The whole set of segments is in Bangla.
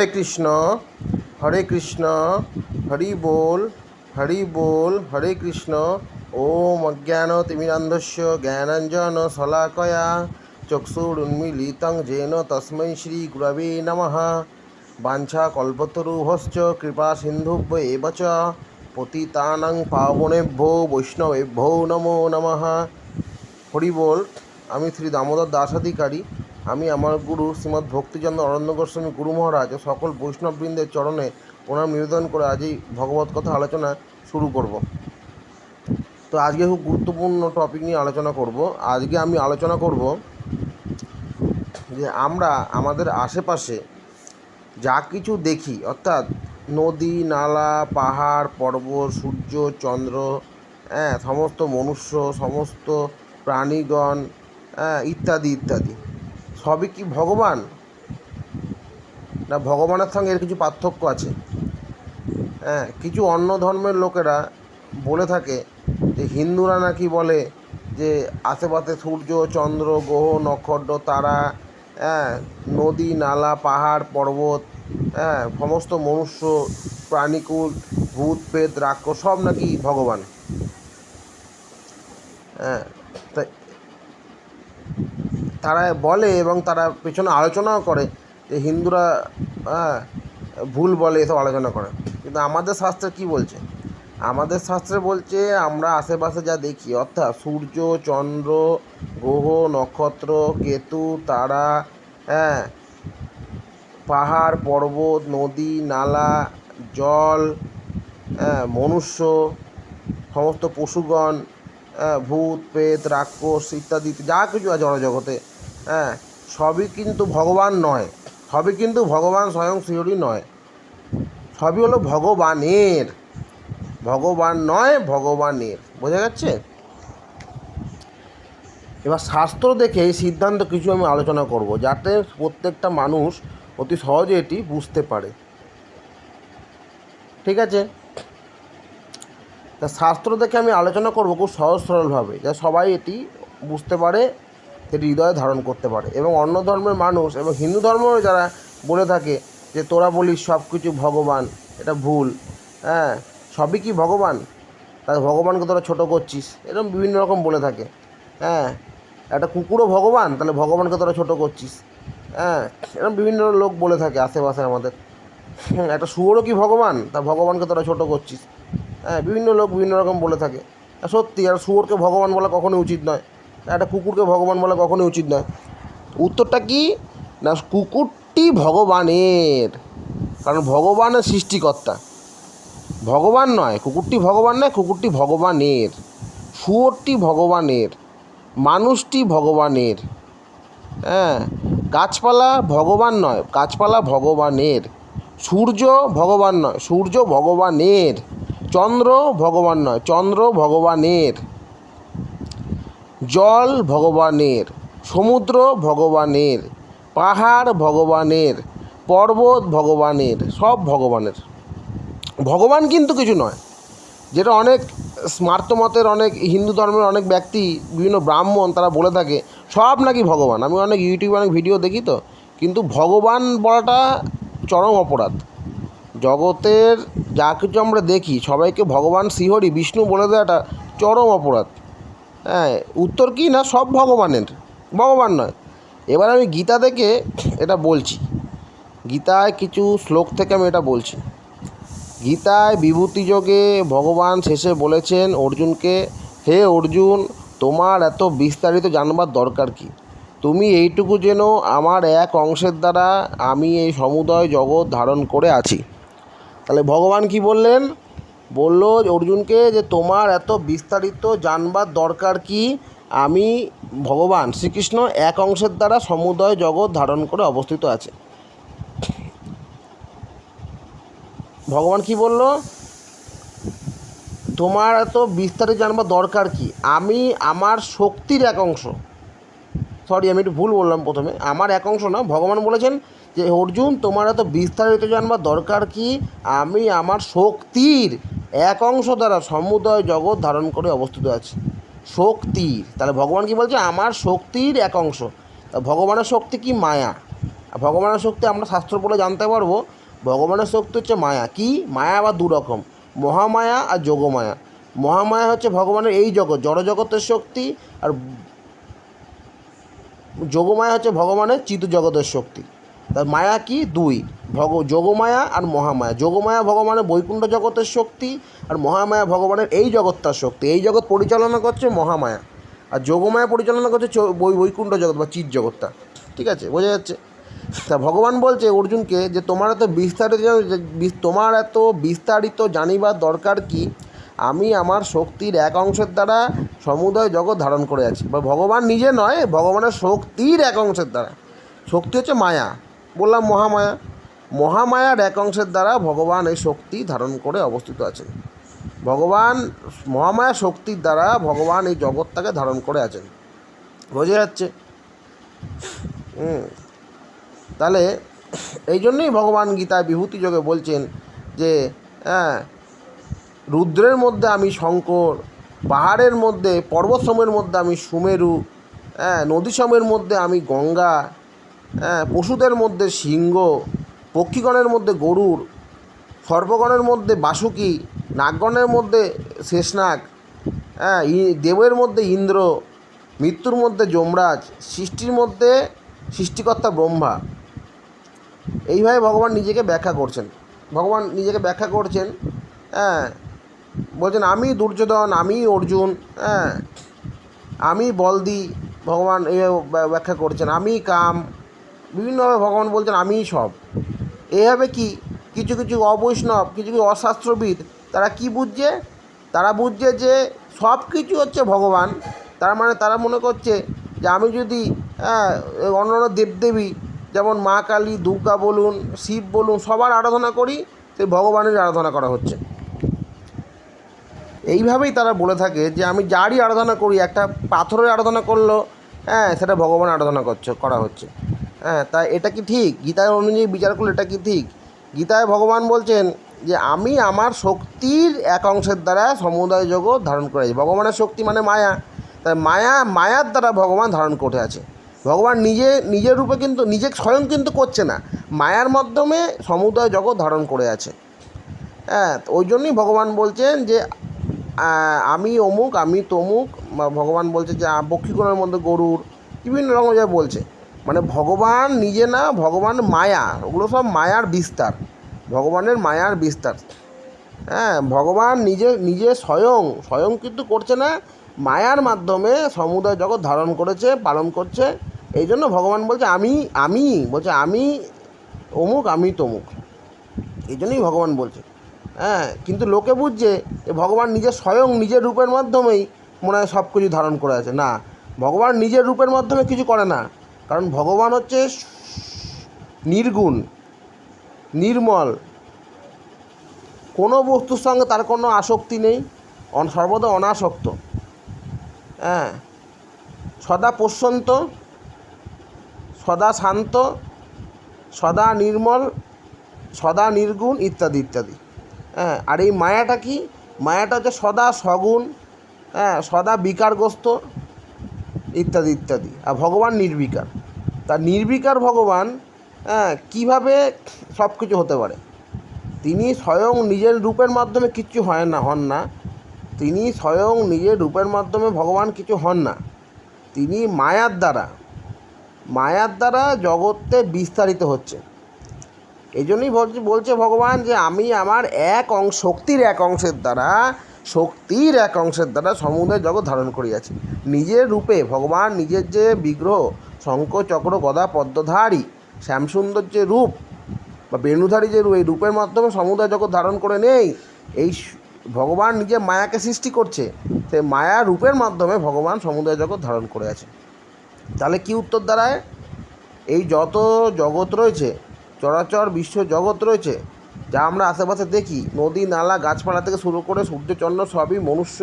হরে কৃষ্ণ হরে কৃষ্ণ, হরি বল হরি বল, হরে কৃষ্ণ। ওম অজ্ঞান তিমিরান্ধস্য, জ্ঞানাঞ্জন শলাকয়া, চক্ষুরুন্মিলিতং যেন তস্मै শ্রী গুরবে নমঃ। বাঞ্ছা কল্পতরুভশ্চ, কৃপা সিন্ধুভ্য এব চ। পতিতানাং পাবনেভ্যো, বৈষ্ণবেভ্যো নমো নমঃ। হরি বল, আমি শ্রী দামোদর দাসাধিকারী আমি আমার গুরু শ্রীমৎ ভক্তিচন্দ্র অরণ্য গোস্বামী গুরু মহারাজ ও সকল বৈষ্ণববৃন্দের চরণে প্রণাম নিবেদন করে আজই ভগবত কথা আলোচনা শুরু করব। তো আজকে খুব গুরুত্বপূর্ণ টপিক নিয়ে আলোচনা করব। আজকে আমি আলোচনা করব যে আমরা আমাদের আশেপাশে যা কিছু দেখি, অর্থাৎ নদী, নালা, পাহাড়, পর্বত, সূর্য, চন্দ্র হ্যাঁ সমস্ত মনুষ্য, সমস্ত প্রাণীগণ হ্যাঁ ইত্যাদি ইত্যাদি। সবই কি ভগবান? না, ভগবানের সঙ্গে এর কিছু পার্থক্য আছে। হ্যাঁ কিছু অন্য ধর্মের লোকেরা বলে থাকে যে, হিন্দুরা নাকি বলে যে, আশেপাশে সূর্য, চন্দ্র, গ্রহ, নক্ষত্র, তারা হ্যাঁ নদী, নালা, পাহাড়, পর্বত হ্যাঁ সমস্ত মনুষ্য, প্রাণীকুল, ভূত, প্রেত, রাক্ষস, সব নাকি ভগবান। হ্যাঁ তারা বলে এবং তারা পেছনে আলোচনাও করে যে হিন্দুরা হ্যাঁ ভুল বলে এসব আলোচনা করে। কিন্তু আমাদের শাস্ত্রে কি বলছে? আমাদের শাস্ত্রে বলছে, আমরা আশেপাশে যা দেখি, অর্থাৎ সূর্য, চন্দ্র, গ্রহ, নক্ষত্র, কেতু, তারা হ্যাঁ পাহাড়, পর্বত, নদী, নালা, জল হ্যাঁ মনুষ্য, সমস্ত পশুগণ ভূত, প্রেত, রাক্ষস ইত্যাদি যা কিছু আছে জড়জগতে হ্যাঁ সবই কিন্তু ভগবান নয়। সবই কিন্তু ভগবান স্বয়ং শ্রীহরি নয়। সবই হলো ভগবানের। ভগবান নয়, ভগবানের। বোঝা যাচ্ছে এবার শাস্ত্র দেখে এই সিদ্ধান্ত কিছু আমি আলোচনা করব, যাতে প্রত্যেকটা মানুষ অতি সহজে এটি বুঝতে পারে। ঠিক আছে? তা শাস্ত্র দেখে আমি আলোচনা করব খুব সহজ সরলভাবে, যা সবাই এটি বুঝতে পারে, এটি হৃদয়ে ধারণ করতে পারে। এবং অন্য ধর্মের মানুষ এবং হিন্দু ধর্মেও যারা বলে থাকে যে, তোরা বলিস সব কিছু ভগবান, এটা ভুল। হ্যাঁ সবই কি ভগবান? তাহলে ভগবানকে তোরা ছোটো করছিস, এরকম বিভিন্ন রকম বলে থাকে। হ্যাঁ একটা কুকুরও ভগবান, তাহলে ভগবানকে তোরা ছোটো করছিস। হ্যাঁ এরকম বিভিন্ন লোক বলে থাকে আশেপাশে আমাদের। একটা শুয়োরও কি ভগবান? তা ভগবানকে তোরা ছোটো করছিস। হ্যাঁ বিভিন্ন লোক বিভিন্ন রকম বলে থাকে। সত্যি, আর শুয়োরকে ভগবান বলা কখনোই উচিত নয়। একটা কুকুরকে ভগবান বলা কখনোই উচিত নয়। উত্তরটা কি? না, কুকুরটি ভগবানের। কারণ ভগবানের সৃষ্টিকর্তা। ভগবান নয়, কুকুরটি ভগবান নয়, কুকুরটি ভগবানের। শুয়োরটি ভগবানের, মানুষটি ভগবানের। হ্যাঁ গাছপালা ভগবান নয়, গাছপালা ভগবানের। সূর্য ভগবান নয়, সূর্য ভগবানের। চন্দ্র ভগবান নয়, চন্দ্র ভগবানের। জল ভগবানের, সমুদ্র ভগবানের, পাহাড় ভগবানের, পর্বত ভগবানের, সব ভগবানের। ভগবান কিন্তু কিছু নয়। যেটা অনেক স্মার্ত মতের, অনেক হিন্দু ধর্মের অনেক ব্যক্তি, বিভিন্ন ব্রাহ্মণ তারা বলে থাকে, সব নাকি ভগবান। আমি অনেক ইউটিউবে অনেক ভিডিও দেখি তো, কিন্তু ভগবান বলাটা চরম অপরাধ। জগতের যা কিছু আমরা দেখি, সবাইকে ভগবান শ্রীহরি, বিষ্ণু বলে দেওয়াটা চরম অপরাধ। হ্যাঁ উত্তর কি না? সব ভগবানের, ভগবান নয়। এবার আমি গীতা থেকে এটা বলছি। গীতায় কিছু শ্লোক থেকে আমি এটা বলছি। গীতায় বিভূতি যোগে ভগবান শেষে বলেছেন, অর্জুনকে, হে অর্জুন, তোমার এত বিস্তারিত জানবার দরকার কি? তুমি এইটুকু যেন আমার এক অংশের দ্বারা আমি এই সমুদয় জগৎ ধারণ করে আছি। তাহলে ভগবান কি বললেন? বলল অর্জুনকে যে তোমার এত বিস্তারিত জানবার দরকার কি? আমি ভগবান শ্রীকৃষ্ণ এক অংশের দ্বারা সমুদয় জগৎ ধারণ করে অবস্থিত আছে। ভগবান কি বলল? তোমার এত বিস্তারিত জানবার দরকার কি? আমি আমার শক্তির এক অংশ। সরি, আমি একটু ভুল বললাম প্রথমে। আমার এক অংশ না, ভগবান বলেছেন যে, অর্জুন, তোমার এত বিস্তারিত জানবার দরকার কি? আমি আমার শক্তির এক অংশ দ্বারা সমুদয় জগৎ ধারণ করে অবস্থিত আছি। শক্তির। তাহলে ভগবান কি বলছে? আমার শক্তির এক অংশ। তা ভগবানের শক্তি কি? মায়া। ভগবানের শক্তি আমরা শাস্ত্র পড়ে জানতে পারব, ভগবানের শক্তি হচ্ছে মায়া। কি? মায়া বা দু রকম মহামায়া আর যোগমায়া। মহামায়া হচ্ছে ভগবানের এই জগৎ জড় জগতের শক্তি। আর যোগমায়া হচ্ছে ভগবানের চিত জগতের শক্তি। তার মায়া কি? দুই। ভগ, যোগমায়া আর মহামায়া। যোগমায়া ভগবানের বৈকুণ্ঠ জগতের শক্তি আর মহামায়া ভগবানের এই জগৎটার শক্তি। এই জগৎ পরিচালনা করছে মহামায়া। আর যোগমায়া পরিচালনা করছে বৈকুণ্ঠ জগৎ বা চিৎ জগৎটা। ঠিক আছে? বোঝা যাচ্ছে? তা ভগবান বলছে অর্জুনকে যে তোমার এত বিস্তারিত, তোমার এত বিস্তারিত জানিবার দরকার কি? আমি আমার শক্তির এক অংশের দ্বারা সমুদয় জগৎ ধারণ করে আছি। বা ভগবান নিজে নয়, ভগবানের শক্তির এক অংশের দ্বারা। শক্তি হচ্ছে মায়া। বললাম মহামায়া। মহামায়ার এক অংশের দ্বারা ভগবান এই শক্তি ধারণ করে অবস্থিত আছেন। ভগবান, মহামায়া শক্তির দ্বারা ভগবান এই জগৎটাকে ধারণ করে আছেন। বোঝা যাচ্ছে? তাহলে এই জন্যই ভগবান গীতায় বিভূতি যোগে বলছেন যে হ্যাঁ রুদ্রের মধ্যে আমি শঙ্কর, পাহাড়ের মধ্যে, পর্বতসমূহের মধ্যে আমি সুমেরু হ্যাঁ নদীসমের মধ্যে আমি গঙ্গা হ্যাঁ পশুদের মধ্যে সিংহ, পক্ষীগণের মধ্যে গরুর, সর্পগণের মধ্যে বাসুকি, নাগগণের মধ্যে শেষনাগ হ্যাঁ দেবের মধ্যে ইন্দ্র, মৃত্যুর মধ্যে যমরাজ, সৃষ্টির মধ্যে সৃষ্টিকর্তা ব্রহ্মা। এইভাবে ভগবান নিজেকে ব্যাখ্যা করছেন। ভগবান নিজেকে ব্যাখ্যা করছেন হ্যাঁ বলছেন, আমি দুর্যোধন, আমি অর্জুন হ্যাঁ আমি বলদি, ভগবান এ ব্যা- ব্যাখ্যা করছেন, আমি কাম। বিভিন্নভাবে ভগবান বলছেন আমিই সব। এভাবে কি কিছু কিছু অবৈষ্ণব, কিছু কিছু অশাস্ত্রবিদ, তারা কি বুঝছে? তারা বুঝছে যে সব কিছু হচ্ছে ভগবান। তার মানে তারা মনে করছে যে আমি যদি হ্যাঁ অন্য অন্যান্য দেবদেবী যেমন মা কালী, দুর্গা বলুন, শিব বলুন, সবার আরাধনা করি, সেই ভগবানের আরাধনা করা হচ্ছে। এইভাবেই তারা বলে থাকে যে আমি যারই আরাধনা করি, একটা পাথরের আরাধনা করল হ্যাঁ সেটা ভগবান আরাধনা করছে, করা হচ্ছে। হ্যাঁ তা এটা কি ঠিক? গীতায় অনুযায়ী বিচার করলে এটা কি ঠিক? গীতায় ভগবান বলছেন যে আমি আমার শক্তির এক অংশের দ্বারা সমুদায় জগৎ ধারণ করে আছি। ভগবানের শক্তি মানে মায়া। তাই মায়া, মায়ার দ্বারা ভগবান ধারণ করে আছে। ভগবান নিজে, নিজের রূপে কিন্তু, নিজে স্বয়ং কিন্তু করছে না। মায়ার মাধ্যমে সমুদয় জগৎ ধারণ করে আছে। হ্যাঁ ওই জন্যই ভগবান বলছেন যে আমি অমুক আমি তমুক ভগবান বলছে যে আহ, পক্ষীগণের মধ্যে গরুর বিভিন্ন রকম যা বলছে। মানে ভগবান নিজে না ভগবান মায়া ওগুলো সব মায়ার বিস্তার। ভগবানের মায়ার বিস্তার। হ্যাঁ ভগবান নিজে নিজে স্বয়ং স্বয়ং কিন্তু করছে না মায়ার মাধ্যমে সমুদয় জগৎ ধারণ করেছে পালন করছে। এই জন্য ভগবান বলছে আমি আমি বলছে আমি অমুক আমি তমুক। এই জন্যই ভগবান বলছে। হ্যাঁ কিন্তু লোকে বুঝছে যে ভগবান নিজের স্বয়ং নিজের রূপের মাধ্যমেই মনে হয় সব কিছু ধারণ করে আছে। না, ভগবান নিজের রূপের মাধ্যমে কিছু করে না। কারণ ভগবান হচ্ছে নির্গুণ, নির্মল। কোনো বস্তুর সঙ্গে তার কোনো আসক্তি নেই সর্বদা অনাসক্ত। হ্যাঁ সদা প্রশান্ত, সদা শান্ত, সদা নির্মল, সদা নির্গুণ ইত্যাদি ইত্যাদি। হ্যাঁ আর এই মায়াটা কি? মায়াটা হচ্ছে সদা সগুণ হ্যাঁ সদা বিকারগ্রস্ত, ইত্যাদি ইত্যাদি। আর ভগবান নির্বিকার। তা নির্বিকার ভগবান হ্যাঁ কীভাবে সব কিছু হতে পারে? তিনি স্বয়ং নিজের রূপের মাধ্যমে কিচ্ছু হয় না, হন না। তিনি স্বয়ং নিজের রূপের মাধ্যমে ভগবান কিছু হন না। তিনি মায়ার দ্বারা মায়ার দ্বারা জগতে বিস্তারিত হচ্ছে এই জন্যই বলছে ভগবান যে আমি আমার এক অংশ শক্তির এক অংশের দ্বারা, শক্তির এক অংশের দ্বারা সমুদয় জগৎ ধারণ করিয়াছি। নিজের রূপে ভগবান নিজের যে বিগ্রহ, শঙ্খ, চক্র, গদা, পদ্মধারী, শ্যামসুন্দর যে রূপ বা বেণুধারী যে রূপ, এই রূপের মাধ্যমে সমুদয় জগৎ ধারণ করে নেই, এই ভগবান নিজে মায়াকে সৃষ্টি করছে সেই মায়া রূপের মাধ্যমে ভগবান সমুদয় জগৎ ধারণ করে আছে। তাহলে কি উত্তর দাঁড়ায় এই যত জগৎ রয়েছে চরাচর বিশ্ব জগৎ রয়েছে, যা আমরা আশেপাশে দেখি। নদী, নালা, গাছপালা থেকে শুরু করে সূর্যচন্দ্র সবই মনুষ্য,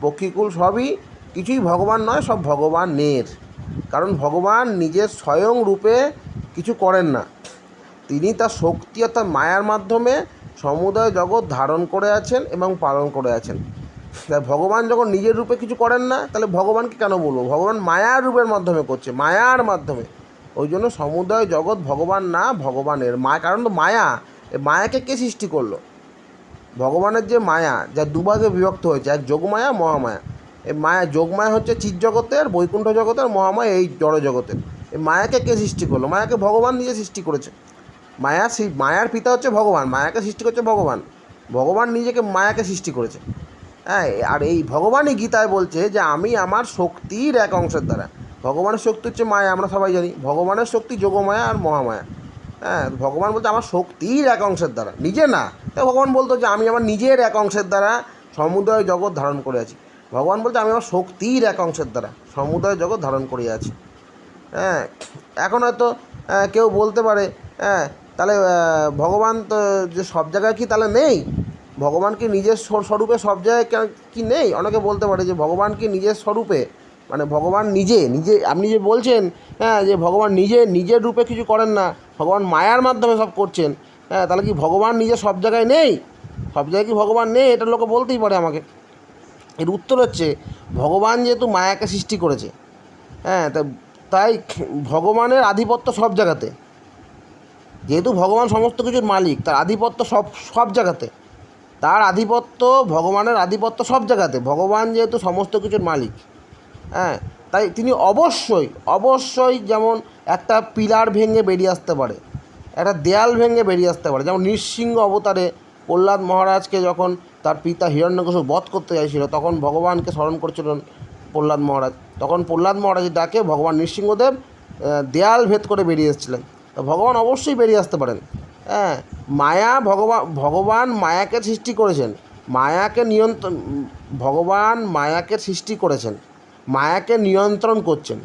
পক্ষীকুল সবই কিছুই ভগবান নয়, সব ভগবানের। কারণ ভগবান নিজের স্বয়ং রূপে কিছু করেন না। তিনি তার শক্তি অর্থাৎ মায়ার মাধ্যমে সমুদয় জগৎ ধারণ করে আছেন এবং পালন করে আছেন। তাই ভগবান যখন নিজের রূপে কিছু করেন না, তাহলে ভগবানকে কেন বলব? ভগবান মায়ার রূপের মাধ্যমে করছে, মায়ার মাধ্যমে। ওই জন্য সমুদয় জগৎ ভগবান না, ভগবানের মা কারণ তো মায়া মায়াকে কে সৃষ্টি করল? ভগবানের যে মায়া যা দুভাগে বিভক্ত হয়েছে এক যোগমায়া, মহামায়া। এই মায়া, যোগমায়া হচ্ছে চিৎ জগতের বৈকুণ্ঠ জগতের মহামায়া এই জড় জগতের এই মায়াকে কে সৃষ্টি করল? মায়াকে ভগবান নিজে সৃষ্টি করেছে। মায়া সেই মায়ার পিতা হচ্ছে ভগবান, মায়াকে সৃষ্টি করছে ভগবান। ভগবান নিজেকে মায়াকে সৃষ্টি করেছে। হ্যাঁ আর এই ভগবানই গীতায় বলছে যে, আমি আমার শক্তির এক অংশের দ্বারা। ভগবানের শক্তি হচ্ছে মায়া, আমরা সবাই জানি। ভগবানের শক্তি যোগমায়া আর মহামায়া। হ্যাঁ ভগবান বলতে আমার শক্তির এক অংশের দ্বারা, নিজে না। তাই ভগবান বলতো যে আমি আমার নিজের এক অংশের দ্বারা সমুদয় জগৎ ধারণ করে আছি। ভগবান বলতে আমি আমার শক্তির এক অংশের দ্বারা সমুদয় জগৎ ধারণ করে আছি। হ্যাঁ এখন হয়তো কেউ বলতে পারে হ্যাঁ তাহলে ভগবান তো যে সব জায়গায় কি তাহলে নেই? ভগবান কি নিজের স্বরূপে সব জায়গায় কি নেই? অনেকে বলতে পারে যে ভগবান কি নিজের স্বরূপে মানে ভগবান নিজে নিজে, আপনি যে বলছেন হ্যাঁ যে ভগবান নিজে, নিজের রূপে কিছু করেন না, ভগবান মায়ার মাধ্যমে সব করছেন হ্যাঁ তাহলে কি ভগবান নিজে সব জায়গায় নেই? সব জায়গায় কি ভগবান নেই? এটা লোকে বলতেই পারে আমাকে। এর উত্তর হচ্ছে, ভগবান যেহেতু মায়াকে সৃষ্টি করেছে হ্যাঁ তা, তাই ভগবানের আধিপত্য সব জায়গাতে। যেহেতু ভগবান সমস্ত কিছুর মালিক, তার আধিপত্য সব সব জায়গাতে। তার আধিপত্য, ভগবানের আধিপত্য সব জায়গাতে। ভগবান যেহেতু সমস্ত কিছুর মালিক হ্যাঁ তাই তিনি অবশ্যই অবশ্যই যেমন একটা পিলার ভেঙে বেরিয়ে আসতে পারে, একটা দেয়াল ভেঙে বেরিয়ে আসতে পারে, যেমন নৃসিংহ অবতারে প্রহ্লাদ মহারাজকে যখন তার পিতা হিরণ্যকশিপু বধ করতে চাইছিল, তখন ভগবানকে স্মরণ করছিলেন প্রহ্লাদ মহারাজ। তখন প্রহ্লাদ মহারাজের ডাকে, ভগবান নৃসিংহদেব দেয়াল ভেদ করে বেরিয়ে এসেছিলেন। তো ভগবান অবশ্যই বেরিয়ে আসতে পারেন। হ্যাঁ মায়া ভগবান ভগবান মায়াকে সৃষ্টি করেছেন, মায়াকে নিয়ন্ত্রণ, ভগবান মায়াকে সৃষ্টি করেছেন। মায়াকে নিয়ন্ত্রণ করছেন।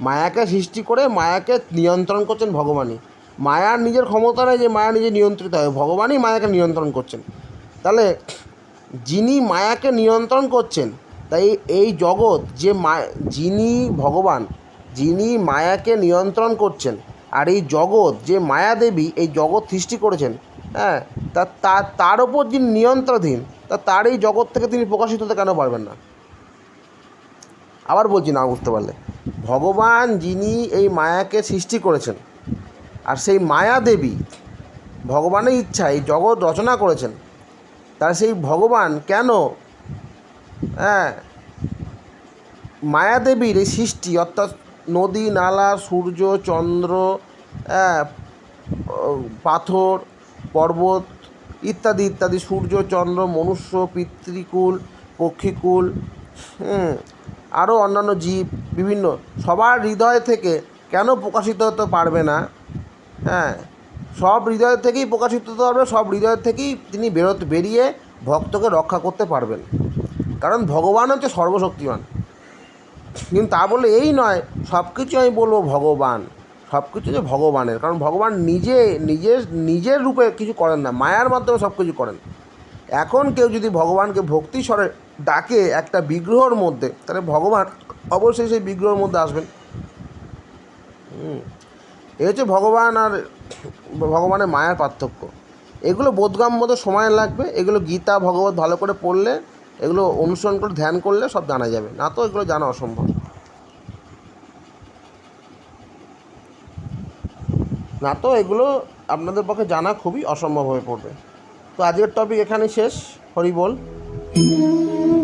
মায়াকে সৃষ্টি করে মায়াকে নিয়ন্ত্রণ করছেন ভগবানই। মায়ার নিজের ক্ষমতা নেই যে মায়া নিজে নিয়ন্ত্রিত হয় ভগবানই মায়াকে নিয়ন্ত্রণ করছেন। তাহলে যিনি মায়াকে নিয়ন্ত্রণ করছেন, তাই এই জগৎ যে মা, যিনি ভগবান, যিনি মায়াকে নিয়ন্ত্রণ করছেন, আর এই জগৎ যে মায়া দেবী এই জগৎ সৃষ্টি করেছেন হ্যাঁ তা তার ওপর যিনি নিয়ন্ত্রণাধীন, তা, তার এই জগৎ থেকে তিনি প্রকাশিত হতে কেন পারবেন না? আবার বলছি না বুঝতে পারলে। ভগবান যিনি এই মায়াকে সৃষ্টি করেছেন, আর সেই মায়া দেবী ভগবানের ইচ্ছায় জগৎ রচনা করেছেন, তার সেই ভগবান কেন হ্যাঁ মায়াদেবীর এই সৃষ্টি, অর্থাৎ নদী, নালা, সূর্য, চন্দ্র হ্যাঁ পাথর, পর্বত ইত্যাদি ইত্যাদি, সূর্য, চন্দ্র, মনুষ্য, পিতৃকুল, পক্ষীকুল আরও অন্যান্য জীব, বিভিন্ন, সবার হৃদয় থেকে কেন প্রকাশিত হতে পারবে না? হ্যাঁ সব হৃদয় থেকেই প্রকাশিত হতে পারবে, সব হৃদয় থেকেই তিনি বেরোত, বেরিয়ে ভক্তকে রক্ষা করতে পারবেন। কারণ ভগবান হচ্ছে সর্বশক্তিমান। কিন্তু তা বলে এই নয় সব কিছু আমি বলব ভগবান। সব কিছু যে ভগবানের। কারণ ভগবান নিজে, নিজের নিজের রূপে কিছু করেন না, মায়ার মাধ্যমে সব কিছু করেন। এখন কেউ যদি ভগবানকে ভক্তি স্বরে ডাকে একটা বিগ্রহর মধ্যে, তাহলে ভগবান অবশ্যই সেই বিগ্রহর মধ্যে আসবেন। এই হচ্ছে ভগবান আর ভগবানের মায়ার পার্থক্য। এগুলো বোধগম্য মতো সময় লাগবে, এগুলো গীতা, ভগবত ভালো করে পড়লে, এগুলো অনুসরণ করে, ধ্যান করলে সব জানা যাবে। না তো এগুলো জানা অসম্ভব। না তো এগুলো আপনাদের পক্ষে জানা খুবই অসম্ভব হয়ে পড়বে। তো আজকের টপিক এখানে শেষ। হরি বল। Música